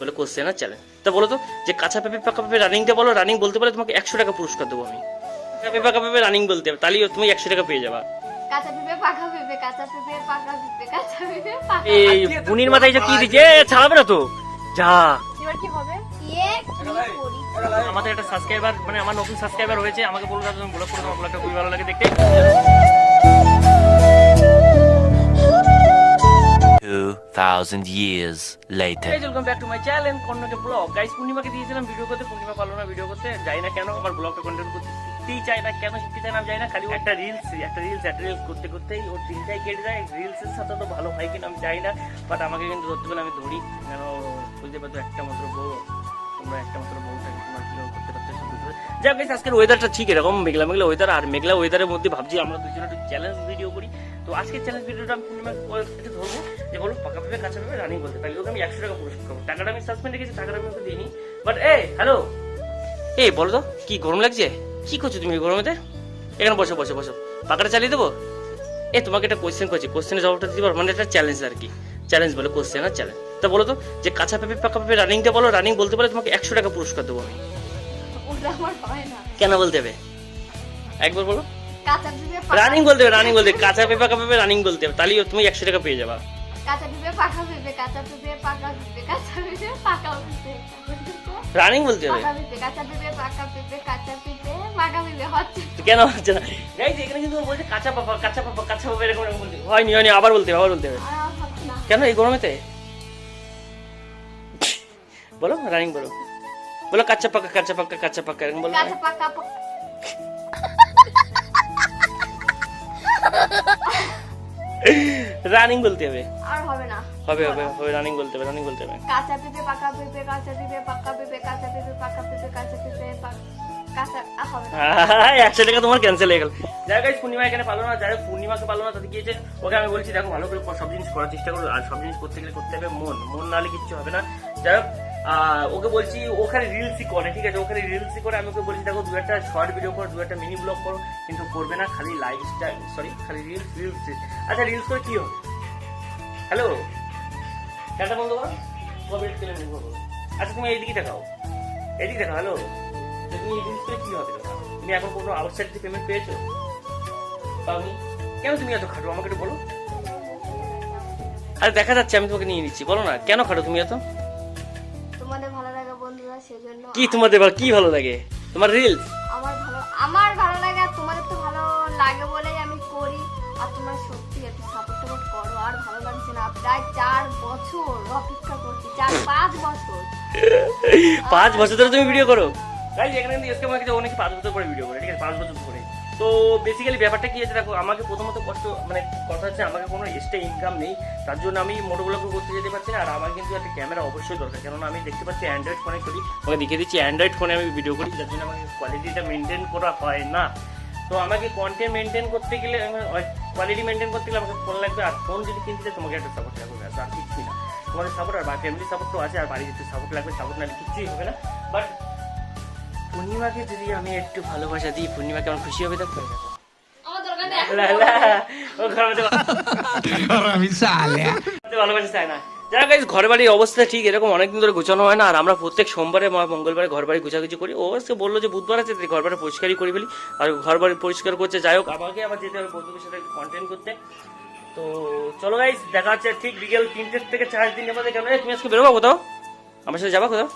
বলে কোশ্চেন আর চ্যালেঞ্জ তা বলো তো যে কাঁচা পেঁপে পাকা পেঁপে রানিংটা বলো রানিং বলতে পারলে তোমাকে একশো টাকা পুরস্কার দেবো আমি। কাঁচা পেঁপে পাকা পেঁপে রানিং বলতে হবে তাহলেই তুমি একশো টাকা পেয়ে যাবা। কাঁচা পেঁপে পাকা পেঁপে কাঁচা পেঁপে পাকা পেঁপে কাঁচা পেঁপে পাকা এই পুনির মাথায় যে কি দিচ্ছে ছাড়াবে না তো? যা। আমাদের একটা সাবস্ক্রাইবার মানে আমার নতুন সাবস্ক্রাইবার হয়েছে আমাকে বলল দাদা তুমি ব্লগ করে তোমার ব্লগটা খুবই ভালো লাগে দেখতে। 2000 years later. Guys welcome back to my channel কন্নকে blog guys পূর্ণিমাকে দিয়েছিলাম ভিডিও করতে। পূর্ণিমা পারল না ভিডিও করতে। যাই না কেন আমার ব্লগটা কন্টেন্ট করতে শিখতেই চাই না। কেন শিখতে চাই না আমি জানি না। খালি একটা রিলস একটা রিলস একটা রিলস করতে করতেই ওর দিনটাই কেটে যায়। রিলসের সাথে তো ভালো হয় কিনা আমি জানি না। বাট আমাকে কিন্তু ধরতে আমি ধরি। কেন বুঝতে পারছ? একটা মাত্র বউ। তোমরা একটা মাত্র বউটাকে তোমার কীভাবে করতে পারছ। যাক গাইজ আজকের ওয়েদারটা ঠিক এরকম। মেঘলা মেঘলা ওয়েদার আর মেঘলা ওয়েদারের মধ্যে ভাবছি আমরা দুজন একটু চ্যালেঞ্জ ভিডিও করি। তো আজকের চ্যালেঞ্জ ভিডিওটা আমি পূর্ণিমা থেকে ধরবো যে বলো পাকা পেঁপে কাঁচা পেঁপে রানিং বলতে তাহলে ওকে আমি একশো টাকা পুরস্কার পাবো টাকাটা আমি সাসপেন্ড রেখেছি টাকাটা আমি ওকে দিইনি। বাট এ হ্যালো এ বলো তো কি গরম লাগছে? কি করছ তুমি গরমেতে? এখানে বসো বসো বসো। পাকাটা চালিয়ে দেবো? এ তোমাকে একটা কোশ্চেন করছি। কোশ্চেনের জবাবটা দিতে পারো? মানে একটা চ্যালেঞ্জ আর কি। চ্যালেঞ্জ বলে কোশ্চেন আর চ্যালেঞ্জ তা বলো তো যে কাঁচা পেঁপে পাকা পেঁপে রানিংটা বলো রানিং বলতে পারলে তোমাকে একশো টাকা পুরস্কার দেবো আমি। কেন বলতে হবে? একবার বলো। কাঁচা পেঁপে রানিং বলতে হবে রানিং বলতে কাঁচা পেঁপে রানিং বলতে হবে। তাহলেই তুমি একশো টাকা পেয়ে যাবা। কাঁচা পেঁপে পাকা পেঁপে কাঁচা পেঁপে পাকা পেঁপে কাঁচা পেঁপে পাকা পেঁপে রানিং বলতে হবে। কাঁচা পেঁপে পাকা পেঁপে কাঁচা পেঁপে পাকা পেঁপে হচ্ছে। কেন হচ্ছে না? গাইজ এখানে কিন্তু বলছে কাঁচা পাপা কাঁচা পাপা কাঁচা পাপা এরকম এরকম বলছে। হয়নি হয়নি আবার বলতে হবে আবার বলতে হবে। কেন এই গরমেতে? বলো রানিং বলো। বলো কাঁচা পাকা কাঁচা পাকা কাঁচা পাকা এরকম বলো। কাঁচা পাকা রানিং বলতে হবে। আর হবে না। হবে হবে হবে রানিং বলতে হবে রানিং বলতে হবে। কাঁচা পেঁপে পাকা পেঁপে কাঁচা পেঁপে পাকা পেঁপে কাঁচা পেঁপে পাকা পেঁপে কাঁচা পেঁপে না। একশো টাকা তোমার ক্যান্সেল হয়ে গেল। যাই পূর্ণিমা এখানে পালো না যাই পূর্ণিমাকে পালো না তাতে গিয়েছে ওকে আমি বলছি দেখো ভালো করে সব জিনিস করার চেষ্টা করো আর সব জিনিস করতে গেলে করতে হবে মন। মন নাহলে কিচ্ছু হবে না। যাই হোক ওকে বলছি, ওখানে রিলসই করে, ঠিক আছে? ওখানে রিলসই করে, আমি ওকে বলছি, দেখো দু একটা শর্ট ভিডিও করো দু একটা মিনি ব্লগ করো, কিন্তু করবে না, খালি লাইফ স্টাইল সরি খালি রিলস রিলস আচ্ছা রিলস করে কী হবে? হ্যালো ক্যাটা বন্ধু আচ্ছা তুমি এইদিকে দেখাও। এদিকে দেখাও হ্যালো তুমি এই রিলস করে কি হবে তুমি এখন কোনো আউটসাইড থেকে পেমেন্ট পেয়েছ? কেন তুমি এত খাটো? আমাকে একটু বলো। আরে, দেখা যাচ্ছে, আমি তোমাকে নিয়ে নিচ্ছি। বলো না, কেন খাটো তুমি এত? সেজন্য কি তোমাদের ভালো- কি ভালো লাগে? তোমার রিলস আমার ভালো আমার ভালো লাগে আর তোমাদের তো ভালো লাগে বলেই আমি করি। আর তোমার সত্যি একটু সাপোর্ট টাপোর্ট করো আর ভালো লাগছে না। প্রায় চার বছর অপেক্ষা করছি চার পাঁচ বছর। পাঁচ বছর ধরে তুমি ভিডিও করো? গাইজ এখানে এসকে মার্কেটে অনেকে পাঁচ বছর পরে ভিডিও করে ঠিক আছে? পাঁচ বছর ধরে। তো বেসিক্যালি ব্যাপারটা কি আছে দেখো, আমাকে প্রথমত কষ্ট মানে কথা হচ্ছে আমাকে কোনো এক্সট্রা ইনকাম নেই, তার জন্য আমি মোটোগুলোকে করতে যেতে পারছি না, আর আমার কিন্তু একটা ক্যামেরা অবশ্যই দরকার, কেননা আমি দেখতে পাচ্ছি অ্যান্ড্রয়েড ফোনে করি আমাকে দেখিয়ে দিচ্ছি অ্যান্ড্রয়েড ফোনে আমি ভিডিও করি, যার জন্য আমাকে কোয়ালিটিটা মেনটেন করা হয় না। তো আমাকে কন্টেন্ট মেনটেন করতে গেলে কোয়ালিটি মেনটেন করতে গেলে আমাকে ফোন লাগবে, আর ফোন যদি কিনতে তোমাকে একটা সাপোর্ট লাগবে আর কিছুই না। তোমাদের সাপোর্ট আর ফ্যামিলি সাপোর্ট তো আছে, আর বাড়ির একটু সাপোর্ট লাগবে সাপোর্ট না কিছুই হবে না। বাট পূর্ণিমাকে যদি আমি একটু ভালোবাসা দিই পূর্ণিমা কেমন খুশি হবে দেখো? আমার দরকার লা, লা, ও ঘরের মধ্যে ভালোবাসা চায় না। যারা গাইজ ঘর বাড়ির অবস্থা ঠিক এরকম অনেকদিন ধরে গোছানো হয় না আর আমরা প্রত্যেক সোমবারে মঙ্গলবারে ঘর বাড়ি গুছাগুছি করি। ও আজকে বলল যে বুধবার আছে তাই ঘর বাড়ি পরিষ্কারই করে ফেলি আর ঘর বাড়ি পরিষ্কার করছে যাই হোক আমাকে আবার যেতে হবে বন্ধুদের সাথে কন্টেন্ট করতে। তো চলো গাইজ দেখা হচ্ছে ঠিক বিকেল তিনটের থেকে চার দিনের মধ্যে। কেন তুমি আজকে বেরোবা কোথাও? আমার সাথে যাবা কোথাও?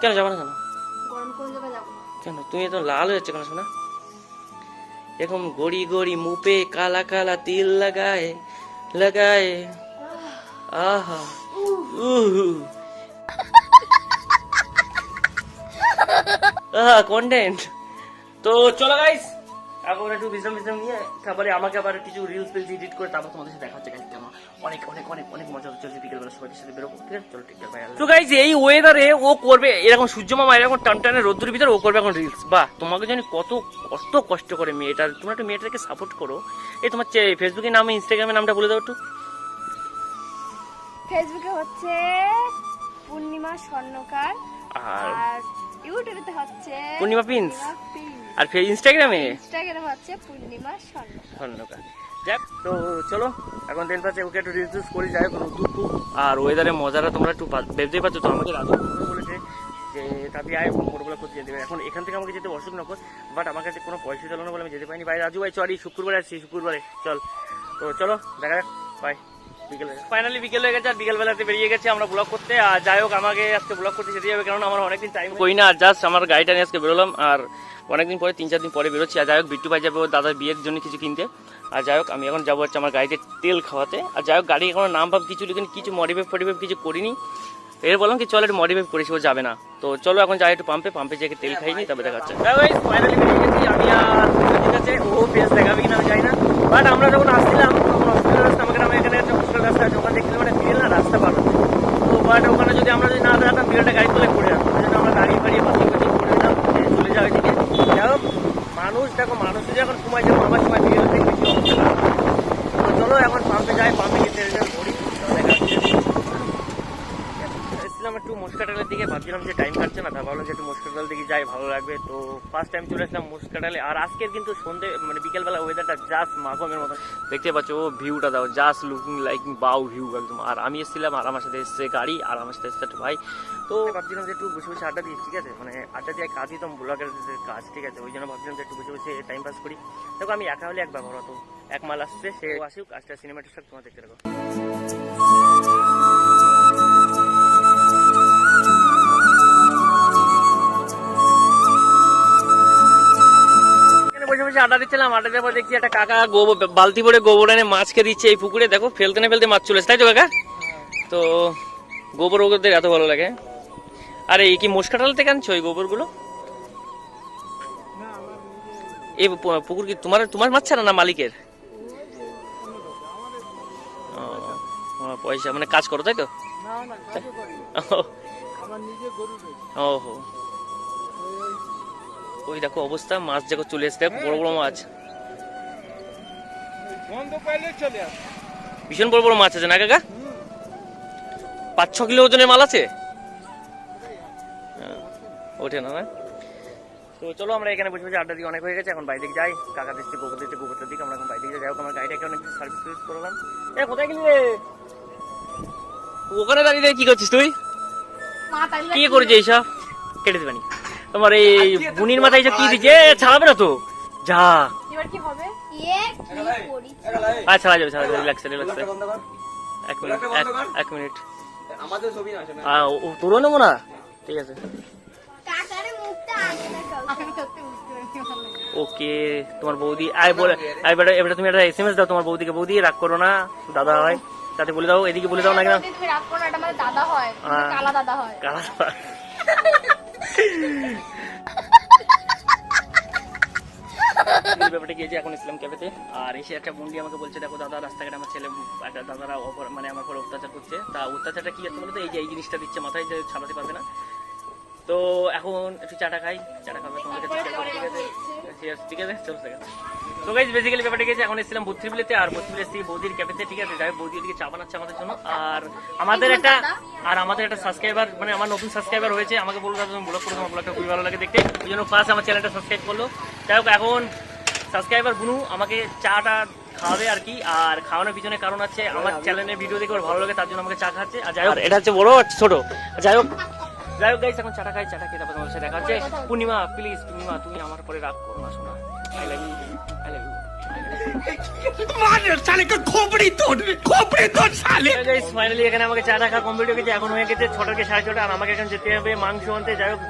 কেন যাবা না কেন? কোন? তুমি তো লাল হয়ে যাচ্ছে কেন শোনা এরকম গড়ি গড়ি মুপে কালা কালা তিল লাগায় লাগায়। আহা। উহু। আহা কন্টেন্ট তো চলো গাইস এখন একটু বিশ্রাম বিশ্রাম নিয়ে তারপরে আমাকে আবার কিছু রিলস ফিলস এডিট করে তারপর তোমাদের সাথে দেখা হচ্ছে গাইস কেমন? অনেক অনেক অনেক অনেক মজা হচ্ছে। বিকেল বেলা সবাই সাথে বেরোবো। ঠিক আছে? চলো ঠিক আছে তো গাইস এই ওয়েদারে ও করবে এরকম সূর্য মামা এরকম টান টানে রোদ্দুর ভিতরে ও করবে এখন রিলস বাহ তোমাকে জানি কত কত কষ্ট করে মেয়েটা তোমরা একটু মেয়েটাকে সাপোর্ট করো। এই তোমার ফেসবুকের নামে ইনস্টাগ্রামের নামটা বলে দাও একটু। ফেসবুকে হচ্ছে পূর্ণিমা স্বর্ণকার। আর আর ইউটিউবে হচ্ছে পূর্ণিমা পিন্স। আর ফের ইনস্টাগ্রামে ইনস্টাগ্রামে হচ্ছে পূর্ণিমা স্বর্ণ ধন্যবাদ যাক তো চলো এখন দিন পাচ্ছে ওকে একটু রিলস করি যাই হোক রোদ্দুর খুব। আর ওয়েদারে মজাটা তোমরা একটু পা- দেখতেই পাচ্ছ তো আমাকে রাজু বলেছে যে তাতে আয় মোটরগুলো করতে যেতে এখন এখান থেকে আমাকে যেতে অশোকনগর বাট আমার কাছে কোনো পয়সা চলো না বলে আমি যেতে পারিনি। ভাই রাজু ভাই চল এই শুক্রবারে আসছি শুক্রবারে চল। তো চলো দেখা যাক বাই বিকেল ফাইনালি বিকেল হয়ে গেছে আর বিকেল বেলাতে বেরিয়ে গেছে আমরা ব্লগ করতে। আর যাই হোক আমাকে আজকে ব্লগ করতে যেতে হবে কারণ আমার অনেকদিন টাইম করি না আর জাস্ট আমার গাড়িটা নিয়ে আজকে বেরোলাম আর অনেকদিন পরে, তিন চার দিন পরে বেরোচ্ছি। আর যাই হোক, বিট্টু ভাই যাবে ওর দাদার বিয়ের জন্য কিছু কিনতে। আর যাই হোক, আমি এখন যাব হচ্ছে আমার গাড়িতে তেল খাওয়াতে। আর যাই হোক, গাড়ি এখনও নাম ভাব কিছু লিখিনি, কিছু মডিফাই ফডিফাই কিছু করিনি। এর বললাম কি, চল একটু মডিফাই করেছি, ও যাবে না। তো চলো এখন যাই একটু পাম্পে পাম্পে যেয়ে তেল খাইনি তবে দেখা যাচ্ছে ফাইনালি বেরিয়ে গেছি। আমি আর ও দেখাবে কিনা আমি জানি না। বাট আমরা যখন আসছিলাম, তখন হসপিটাল রাস্তা আমাকে আমি এখানে একটা হসপিটাল রাস্তা আছে, ওখানে মানে বিয়ের না, রাস্তা তো বাট ওখানে যদি আমরা যদি না দাঁড়াতাম বিয়েটা গাড়ি তুলে পড়ে যেতাম আমরা দাঁড়িয়ে ফাড়িয়ে পাশে পাশে করে দিলাম দিয়ে চলে যাওয়া হোক মানুষ, দেখো মানুষ যখন সময় যাব আমার সময় বিয়ে হতে চলো এখন পাম্পে যাই, পাম্পে গিয়ে তেল টেল ভরি তো দেখা হচ্ছে এসেছিলাম একটু মুস্কাটালের দিকে ভাবছিলাম যে টাইম কাটছে না, তা ভাবলাম যে একটু মুস্কাটাল দিকে যাই, ভালো লাগবে। তো ফার্স্ট টাইম চলে আসলাম মুস্কাটালে। আর আজকের কিন্তু সন্ধে মানে বিকেলবেলা ওয়েদারটা জাস্ট মাগমের মতো। দেখতে পাচ্ছ, ও ভিউটা দাও just looking like wow view একদম। আর আমি এসেছিলাম, আর আমার সাথে এসছে গাড়ি, আর আমার সাথে এসছে ভাই। তো ভাবছিলাম যে একটু বসে বসে আড্ডা দিই, ঠিক আছে? মানে আড্ডা দিয়ে কাজ দিতাম ব্লগের কাজ, ঠিক আছে? ওই জন্য ভাবছিলাম যে একটু বসে বসে টাইম পাস করি। দেখো, আমি একা হলে এক ব্যাপার হতো এক মাল আসছে, সে আসুক কাজটা সিনেমাটিক সব তোমার দেখতে রাখো আড্ডা দিচ্ছিলাম আড্ডা দেওয়ার পর দেখছি একটা কাকা গোবর বালতি ভরে গোবর এনে মাছকে দিচ্ছে এই পুকুরে। দেখো ফেলতে না ফেলতে মাছ চলে তাই তো কাকা? তো গোবর ওদের এত ভালো লাগে। আরে এই কি মোষকাটাল থেকে আনছো এই গোবরগুলো? এই পুকুর কি তোমার তোমার মাছ ছাড়া না মালিকের? পয়সা মানে কাজ করো তাই তো? ও হো। ওই দেখো অবস্থা মাছ দেখো চলে এসছে দেখো, বড় বড় মাছ। ভীষণ বড় বড় মাছ আছে না কাকা? পাঁচ ছ কিলো ওজনের মাল আছে? হ্যাঁ, ওঠে না না? তো চলো আমরা এখানে বসে বসে আড্ডা দিয়ে অনেক হয়ে গেছে এখন বাইরে যাই। কাকা দিচ্ছে গোবর দিচ্ছে গোবরটার দিকে আমরা এখন বাইরে যাই। হোক আমার গাড়িটাকে অনেক সার্ভিস টার্ভিস করলাম। এ কোথায় গেলি রে? ওখানে দাঁড়িয়ে কি করছিস তুই? কি করেছে এইসব? কেটে দেবানি তোমার এই বুনির মাথায় এইসব কি দিচ্ছে ছাড়াবে না তো। যা। এবার কি হবে? আচ্ছা ছাড়া যাবে ছাড়া যাবে রিল্যাক্স রিল্যাক্স এক মিনিট এক- মিনিট। আমাদের ছবি না আসে না। ও তোরও নেব না? ঠিক আছে। ওকে তোমার বৌদি আয় বলে আয় বেটা এবারে তুমি একটা এসএমএস দাও তোমার বৌদিকে। বৌদি রাগ করো না দাদা হয়। তাতে বলে দাও এদিকে বলে দাও না কেন? তুমি রাগ করো না, এটা আমাদের দাদা হয়। কালা দাদা হয়। কালা ব্যাপারটা গিয়েছি এখন ইসলাম ক্যাফেতে আর এসে একটা বন্ডি আমাকে বলছে, দেখো দাদা, রাস্তাঘাটে আমার ছেলে একটা দাদারা মানে আমার পর অত্যাচার করছে। তা অত্যাচারটা কি আছে বলতো? এই যে এই জিনিসটা দিচ্ছে মাথায়, যে ছাড়াতে পারবে না। তো এখন একটু চাটা খাই। চাটা খাবে তোমাদের কাছে ঠিক আছে? ঠিক তো গাইজ বেসিক্যালি ব্যাপারটা গেছে এখন এসেছিলাম বত্রিবিলেতে আর বত্রিবিলে এসেছি বৌদির ক্যাফেতে ঠিক আছে? যাই বৌদি এদিকে চা বানাচ্ছে আমাদের জন্য। আর আমাদের একটা আর আমাদের একটা সাবস্ক্রাইবার মানে আমার নতুন সাবস্ক্রাইবার হয়েছে। আমাকে বলল দাদা তুমি ব্লগ করো তোমার ব্লগটা খুবই ভালো লাগে দেখতে। ওই জন্য ফার্স্ট আমার চ্যানেলটা সাবস্ক্রাইব করল। যাই হোক এখন সাবস্ক্রাইবার বুনু আমাকে চাটা খাওয়াবে আর কি। আর খাওয়ানোর পিছনে কারণ আছে আমার চ্যানেলের ভিডিও দেখে ওর ভালো লাগে তার জন্য আমাকে চা খাচ্ছে আর যাই হোক এটা হচ্ছে বড় আর ছোট? যাই হোক যাই হোক গাইস এখন চাটা খাই চাটা খেয়ে তারপর তোমার সাথে দেখা হচ্ছে। পূর্ণিমা প্লিজ পূর্ণিমা তুমি আমার পরে রাগ করো না শোনা I love you I finally এখানে আমাকে চা টাকা কমপ্লিট হয়ে গেছে এখন হয়ে গেছে ছটাকে সাড়ে ছটা আর আমাকে এখন যেতে হবে মাংস আনতে। যাই হোক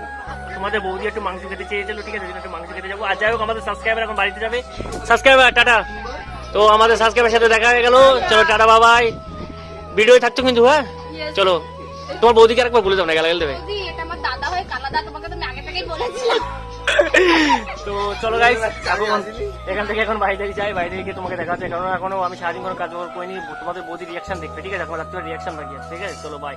তোমাদের বৌদি একটু মাংস খেতে চেয়েছিল ঠিক আছে একটু মাংস খেতে যাব। আর যাই হোক আমাদের সাবস্ক্রাইবার এখন বাড়িতে যাবে। Subscriber tata. তো আমাদের সাবস্ক্রাইবার সাথে দেখা হয়ে গেল। চলো টাটা বাবাই ভিডিও থাকতো কিন্তু হ্যাঁ? চলো তোমার বৌদিকে আরেকবার বলে দাও না গেলে দেবে। এটা আমার দাদা হয় কালা তোমাকে তো আমি আগে থেকেই বলেছিলাম। তো চলো গাইস এখন এখান থেকে এখন বাইরে যাই বাইরে গিয়ে তোমাকে দেখা হচ্ছে কারণ এখনও আমি সারাদিন কোনো কাজ করিনি, তোমাদের বৌদির রিয়াকশন দেখবে, ঠিক আছে? এখন রাত্রে রিয়াকশন বাকি ঠিক আছে? চলো বাই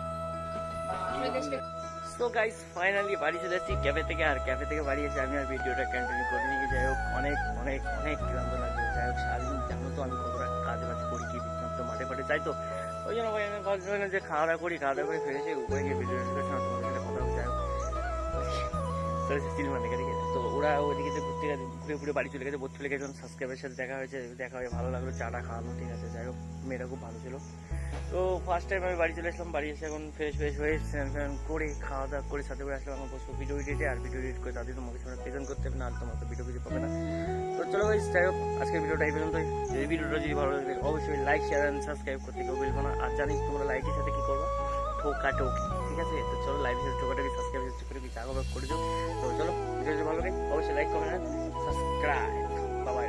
তো গাইস ফাইনালি বাড়ি চলে যাচ্ছি ক্যাফে থেকে, আর ক্যাফে থেকে বাড়ি এসে আমি আর ভিডিওটা কন্টিনিউ করে নিয়ে যাই হোক, অনেক অনেক অনেক ক্লান্ত লাগছে। যাই হোক, সারাদিন জানো তো আমি কতটা কাজ বাজ করি, কি বিক্রান্ত মাঠে ফাটে যাই তো? ওই জন্য ভাই, আমি ভাবছিলাম যে খাওয়া দাওয়া করি, খাওয়া দাওয়া করে ফিরে উপরে গিয়ে ভিডিও তোমাদের হোক সিনেমা দেখে ঠিক আছে তো ওরা ওইদিকে যে ঘুরতে গেছে ঘুরে ঘুরে বাড়ি চলে গেছে বোধ চলে গেছে সাবস্ক্রাইবের সাথে দেখা হয়েছে দেখা হয়ে ভালো লাগল চাটা খাওয়ানো ঠিক আছে যাই হোক মেয়েটা খুব ভালো ছিল। তো ফার্স্ট টাইম আমি বাড়ি চলে আসলাম বাড়ি এসে এখন ফ্রেশ ফ্রেশ হয়ে স্নান ফ্যান করে খাওয়া দাওয়া করে সাথে করে আসলাম আমার বসবো ভিডিও এডিটে আর ভিডিও এডিট করে তাদের তোমাকে সামনে প্রেজেন্ট করতে হবে না আর তোমার তো ভিডিও কিছু পাবে না। তো চলো guys, যাই হোক আজকের ভিডিওটা এই পর্যন্তই। যদি ভিডিওটা যদি ভালো লাগে অবশ্যই লাইক শেয়ার অ্যান্ড সাবস্ক্রাইব করতে কেউ বলব না। আর জানিস তোমরা লাইকের সাথে কি করব ঠোকা টোকি ঠিক আছে, তো চলো লাইভের সাথে টোকাটাকে সাবস্ক্রাইব করে দিচ্ছি আগে করে দিও তো চলো ভিডিও ভালো লাগে, অবশ্যই লাইক কমেন্ট সাবস্ক্রাইব বাবা